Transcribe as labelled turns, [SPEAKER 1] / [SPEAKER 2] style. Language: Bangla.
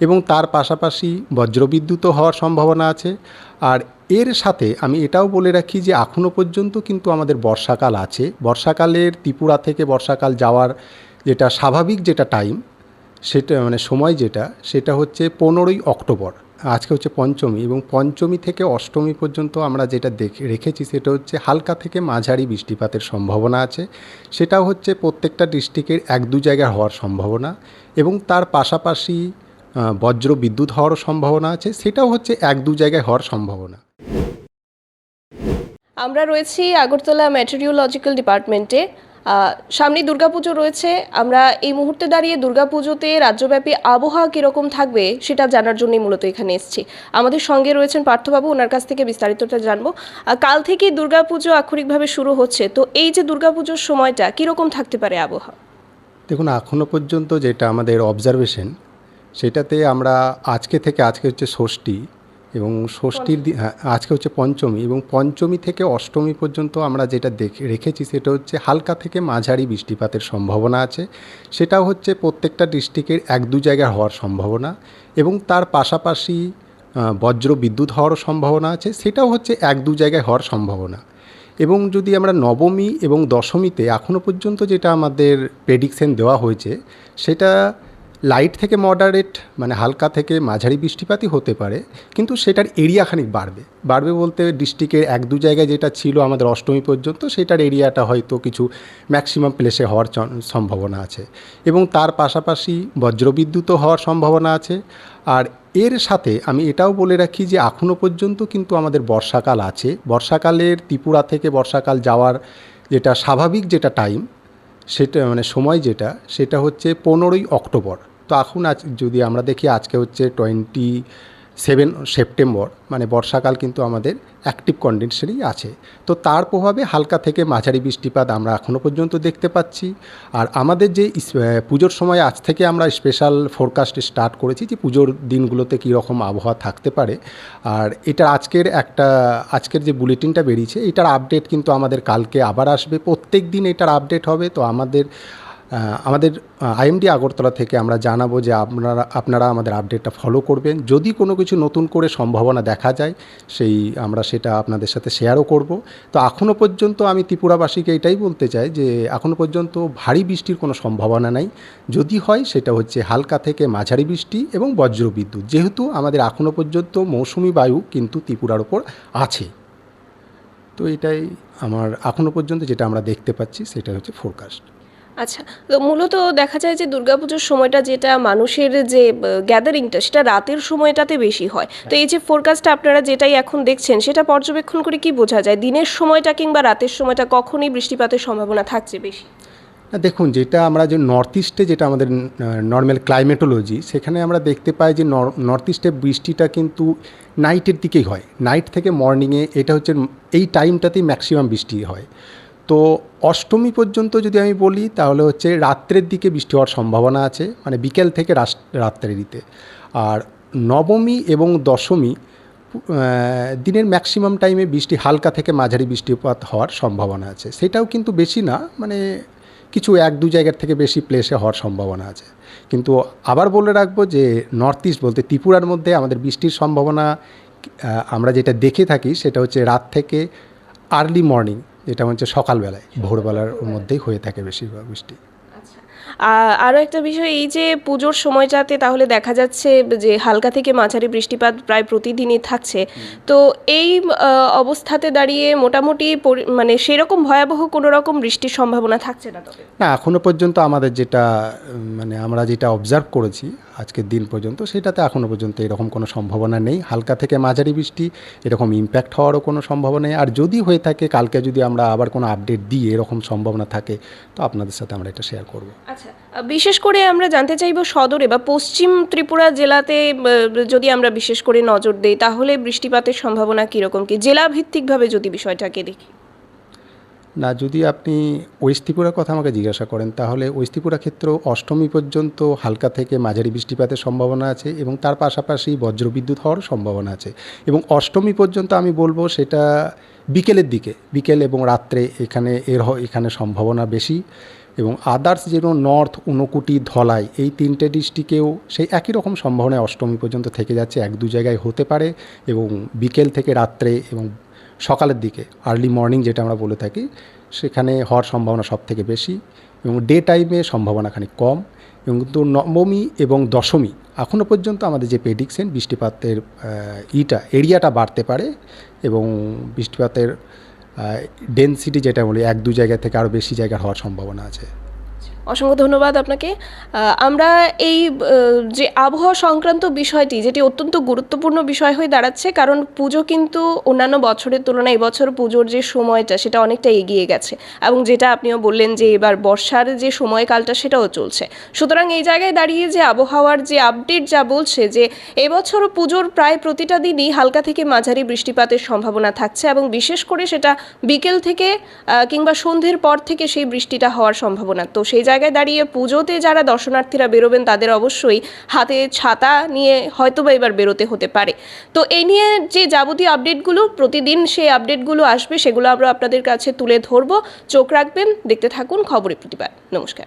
[SPEAKER 1] এবং তার পাশাপাশি বজ্রবিদ্যুৎও হওয়ার সম্ভাবনা আছে। আর এর সাথে আমি এটাও বলে রাখি যে এখনও পর্যন্ত কিন্তু আমাদের বর্ষাকাল আছে। বর্ষাকালের ত্রিপুরা থেকে বর্ষাকাল যাওয়ার যেটা স্বাভাবিক যেটা টাইম সেটা মানে সময় যেটা, সেটা হচ্ছে পনেরোই অক্টোবর। আজকে হচ্ছে পঞ্চমী এবং পঞ্চমী থেকে অষ্টমী পর্যন্ত আমরা যেটা দেখে, রেখেছি সেটা হচ্ছে হালকা থেকে মাঝারি বৃষ্টিপাতের সম্ভাবনা আছে। সেটাও হচ্ছে প্রত্যেকটা ডিস্ট্রিক্টের এক দু জায়গায় হওয়ার সম্ভাবনা এবং তার পাশাপাশি বজ্র বিদ্যুৎ হওয়ারও সম্ভাবনা আছে সেটাও হচ্ছে এক দু জায়গায় হওয়ার সম্ভাবনা।
[SPEAKER 2] আমরা রয়েছি আগরতলা মেটেরিওলজিক্যাল ডিপার্টমেন্টে আহ, সামনেই দুর্গাপুজো রয়েছে আমরা এই মুহূর্তে দাঁড়িয়ে দুর্গাপুজোতে রাজ্যব্যাপী আবহাওয়া কীরকম থাকবে সেটা জানার জন্যই মূলত এখানে এসেছি। আমাদের সঙ্গে রয়েছেন পার্থবাবু ওনার কাছ থেকে বিস্তারিতটা জানব। কাল থেকেই দুর্গাপুজো আক্ষরিকভাবে শুরু হচ্ছে তো এই যে দুর্গাপুজোর সময়টা কীরকম থাকতে পারে আবহাওয়া?
[SPEAKER 1] দেখুন এখনও পর্যন্ত যেটা আমাদের অবজারভেশন সেটাতে আমরা আজকে থেকে আজকে হচ্ছে ষষ্ঠী এবং ষষ্ঠীর দি- হ্যাঁ, আজকে হচ্ছে পঞ্চমী এবং পঞ্চমী থেকে অষ্টমী পর্যন্ত আমরা যেটা দেখে রেখেছি সেটা হচ্ছে হালকা থেকে মাঝারি বৃষ্টিপাতের সম্ভাবনা আছে। সেটাও হচ্ছে প্রত্যেকটা ডিস্ট্রিক্টের এক দু জায়গায় হওয়ার সম্ভাবনা এবং তার পাশাপাশি বজ্র বিদ্যুৎ হওয়ারও সম্ভাবনা আছে। সেটাও হচ্ছে এক দু জায়গায় হওয়ার সম্ভাবনা এবং যদি আমরা নবমী এবং দশমীতে এখনও পর্যন্ত যেটা আমাদের প্রেডিকশন দেওয়া হয়েছে সেটা লাইট থেকে মডারেট মানে হালকা থেকে মাঝারি বৃষ্টিপাতই হতে পারে, কিন্তু সেটার এরিয়া খানিক বাড়বে। বাড়বে বলতে ডিস্ট্রিক্টের এক দু জায়গায় যেটা ছিল আমাদের অষ্টমী পর্যন্ত, সেটার এরিয়াটা হয়তো কিছু ম্যাক্সিমাম প্লেসে হওয়ার সম্ভাবনা আছে। এবং তার পাশাপাশি বজ্রবিদ্যুৎও হওয়ার সম্ভাবনা আছে। আর এর সাথে আমি এটাও বলে রাখি যে এখনও পর্যন্ত কিন্তু আমাদের বর্ষাকাল আছে। বর্ষাকালের ত্রিপুরা থেকে বর্ষাকাল যাওয়ার যেটা স্বাভাবিক যেটা টাইম সেটা মানে সময় যেটা, সেটা হচ্ছে পনেরোই অক্টোবর। তো এখন আজ, যদি আমরা দেখি আজকে হচ্ছে টোয়েন্টি সেভেন সেপ্টেম্বর মানে বর্ষাকাল কিন্তু আমাদের অ্যাক্টিভ কন্ডিশনেই আছে। তো তার প্রভাবে হালকা থেকে মাঝারি বৃষ্টিপাত আমরা এখনও পর্যন্ত দেখতে পাচ্ছি। আর আমাদের যে পুজোর সময় আজ থেকে আমরা স্পেশাল ফোরকাস্ট স্টার্ট করেছি যে পুজোর দিনগুলোতে কীরকম আবহাওয়া থাকতে পারে। আর এটা আজকের একটা, আজকের যে বুলেটিনটা বেরিয়েছে, এটার আপডেট কিন্তু আমাদের কালকে আবার আসবে। প্রত্যেক দিন এটার আপডেট হবে। তো আমাদের আমাদের আইএমডি আগরতলা থেকে আমরা জানাব যে আপনারা আপনারা আমাদের আপডেটটা ফলো করবেন। যদি কোনো কিছু নতুন করে সম্ভাবনা দেখা যায়, সেই আমরা সেটা আপনাদের সাথে শেয়ারও করব। তো এখনও পর্যন্ত আমি ত্রিপুরাবাসীকে এটাই বলতে চাই যে এখনও পর্যন্ত ভারী বৃষ্টির কোনো সম্ভাবনা নাই। যদি হয়, সেটা হচ্ছে হালকা থেকে মাঝারি বৃষ্টি এবং বজ্রবিদ্যুৎ যেহেতু আমাদের এখনও পর্যন্ত মৌসুমি বায়ু কিন্তু ত্রিপুরার ওপর আছে। তো এটাই আমার এখনও পর্যন্ত যেটা আমরা দেখতে পাচ্ছি সেটা হচ্ছে ফোরকাস্ট
[SPEAKER 2] আচ্ছা তো মূলত দেখা যায় যে দুর্গাপুজোর সময়টা যেটা মানুষের যে গ্যাদারিংটা সেটা রাতের সময়টাতে বেশি হয়। তো এই যে ফোরকাস্টটা আপনারা যেটাই এখন দেখছেন সেটা পর্যবেক্ষণ করে কি বোঝা যায়? দিনের সময়টা কিংবা রাতের সময়টা কখনই বৃষ্টিপাতের সম্ভাবনা থাকছে বেশি?
[SPEAKER 1] না দেখুন যেটা আমরা যে নর্থ ইস্টে যেটা আমাদের নর্মাল ক্লাইমেটোলজি সেখানে আমরা দেখতে পাই যে নর্থ ইস্টে বৃষ্টিটা কিন্তু নাইটের দিকেই হয়। নাইট থেকে মর্নিংয়ে এটা হচ্ছে এই টাইমটাতেই ম্যাক্সিমাম বৃষ্টি হয়। তো অষ্টমী পর্যন্ত যদি আমি বলি, তাহলে হচ্ছে রাত্রের দিকে বৃষ্টি হওয়ার সম্ভাবনা আছে মানে বিকেল থেকে রাত্রের দিতে আর নবমী এবং দশমী দিনের ম্যাক্সিমাম টাইমে বৃষ্টি, হালকা থেকে মাঝারি বৃষ্টিপাত হওয়ার সম্ভাবনা আছে। সেটাও কিন্তু বেশি না মানে কিছু এক দু জায়গার থেকে বেশি প্লেসে হওয়ার সম্ভাবনা আছে। কিন্তু আবার বলে রাখব যে নর্থ ইস্ট বলতে ত্রিপুরার মধ্যে আমাদের বৃষ্টির সম্ভাবনা আমরা যেটা দেখে থাকি, সেটা হচ্ছে রাত থেকে আর্লি মর্নিং যেটা হচ্ছে সকালবেলায় ভোরবেলার মধ্যেই হয়ে থাকে বেশিরভাগ বৃষ্টি।
[SPEAKER 2] আরও একটা বিষয় এই যে পুজোর সময়টাতে তাহলে দেখা যাচ্ছে যে হালকা থেকে মাঝারি বৃষ্টিপাত প্রায় প্রতিদিনই থাকছে। তো এই অবস্থাতে দাঁড়িয়ে মোটামুটি মানে সেরকম ভয়াবহ কোনো রকম বৃষ্টির সম্ভাবনা থাকছে না তবে?
[SPEAKER 1] না এখনও পর্যন্ত আমাদের যেটা মানে আমরা যেটা অবজার্ভ করেছি আজকের দিন পর্যন্ত, সেটাতে এখনও পর্যন্ত এরকম কোনো সম্ভাবনা নেই। হালকা থেকে মাঝারি বৃষ্টি, এরকম ইম্প্যাক্ট হওয়ারও কোনো সম্ভাবনা নেই। আর যদি হয়ে থাকে, কালকে যদি আমরা আবার কোনো আপডেট দিই, এরকম সম্ভাবনা থাকে, তো আপনাদের সাথে আমরা এটা শেয়ার করব।
[SPEAKER 2] আচ্ছা বিশেষ করে আমরা জানতে চাইব সদরে বা পশ্চিম ত্রিপুরা জেলাতে যদি আমরা বিশেষ করে নজর দিই, তাহলে বৃষ্টিপাতের সম্ভাবনা কীরকম কি? জেলা ভিত্তিকভাবে যদি বিষয়টাকে দেখি।
[SPEAKER 1] না, যদি আপনি ওয়েস্ট ত্রিপুরার কথা আমাকে জিজ্ঞাসা করেন, তাহলে ওয়েস্ট ত্রিপুরা ক্ষেত্র অষ্টমী পর্যন্ত হালকা থেকে মাঝারি বৃষ্টিপাতের সম্ভাবনা আছে এবং তার পাশাপাশি বজ্রবিদ্যুৎ হওয়ার সম্ভাবনা আছে। এবং অষ্টমী পর্যন্ত আমি বলব সেটা বিকেলের দিকে, বিকেল এবং রাত্রে এখানে এর এখানে সম্ভাবনা বেশি। এবং আদার্স যেরকম নর্থ ঊনকুটি ধলাই, এই তিনটে ডিস্ট্রিক্টেও সেই একই রকম সম্ভাবনায় অষ্টমী পর্যন্ত থেকে যাচ্ছে, এক দু জায়গায় হতে পারে এবং বিকেল থেকে রাত্রে এবং সকালের দিকে আর্লি মর্নিং যেটা আমরা বলে থাকি, সেখানে হওয়ার সম্ভাবনা সব থেকে বেশি এবং ডে টাইমে সম্ভাবনা খানিক কম এবং কিন্তু নবমী এবং দশমী এখনও পর্যন্ত আমাদের যে প্রেডিকশন বৃষ্টিপাতের ইটা এরিয়াটা বাড়তে পারে এবং বৃষ্টিপাতের ডেন্সিটি যেটা বলি এক দু জায়গা থেকে আরও বেশি জায়গা হওয়ার সম্ভাবনা আছে।
[SPEAKER 2] অসংখ্য ধন্যবাদ আপনাকে। আমরা এই যে আবহাওয়া সংক্রান্ত বিষয়টি, যেটি অত্যন্ত গুরুত্বপূর্ণ বিষয় হয়ে দাঁড়াচ্ছে, কারণ পুজো কিন্তু অন্যান্য বছরের তুলনায় এবছর পুজোর যে সময়টা, সেটা অনেকটা এগিয়ে গেছে এবং যেটা আপনিও বললেন যে এবার বর্ষার যে সময়কালটা, সেটাও চলছে। সুতরাং এই জায়গায় দাঁড়িয়ে যে আবহাওয়ার যে আপডেট যা বলছে যে এবছর পুজোর প্রায় প্রতিটা দিনই হালকা থেকে মাঝারি বৃষ্টিপাতের সম্ভাবনা থাকছে এবং বিশেষ করে সেটা বিকেল থেকে কিংবা সন্ধ্যের পর থেকে সেই বৃষ্টিটা হওয়ার সম্ভাবনা। তো সেই জায়গায় দাঁড়িয়ে পুজোতে যারা দর্শনার্থীরা বেরোবেন, তাদের অবশ্যই হাতে ছাতা নিয়ে হয়তোবা এবার বেরোতে হতে পারে। তো এই নিয়ে যে যাবতীয় আপডেটগুলো, প্রতিদিন সেই আপডেটগুলো আসবে, সেগুলো আমরা আপনাদের কাছে তুলে ধরবো। চোখ রাখবেন, দেখতে থাকুন, খবরের প্রতিবাদ নমস্কার।